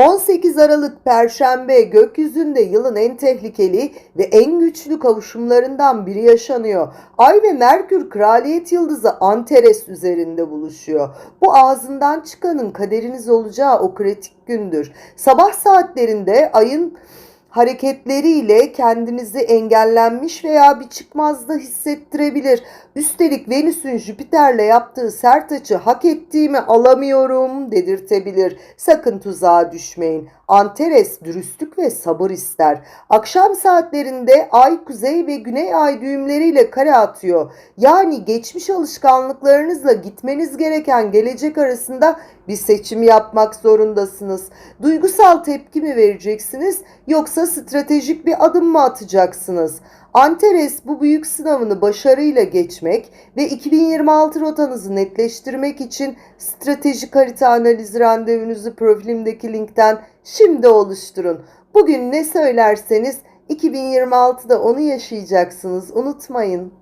18 Aralık Perşembe gökyüzünde yılın en tehlikeli ve en güçlü kavuşumlarından biri yaşanıyor. Ay ve Merkür kraliyet yıldızı Antares üzerinde buluşuyor. Bu ağzından çıkanın kaderiniz olacağı o kritik gündür. Sabah saatlerinde ayın hareketleriyle kendinizi engellenmiş veya bir çıkmazda hissettirebilir. Üstelik Venüs'ün Jüpiter'le yaptığı sert açı hak ettiğimi alamıyorum dedirtebilir. Sakın tuzağa düşmeyin. Antares dürüstlük ve sabır ister. Akşam saatlerinde ay kuzey ve güney ay düğümleriyle kare atıyor. Yani geçmiş alışkanlıklarınızla gitmeniz gereken gelecek arasında bir seçim yapmak zorundasınız. Duygusal tepki mi vereceksiniz yoksa stratejik bir adım mı atacaksınız? Antares bu büyük sınavını başarıyla geçmek ve 2026 rotanızı netleştirmek için stratejik harita analizi randevunuzu profilimdeki linkten şimdi oluşturun. Bugün ne söylerseniz 2026'da onu yaşayacaksınız unutmayın.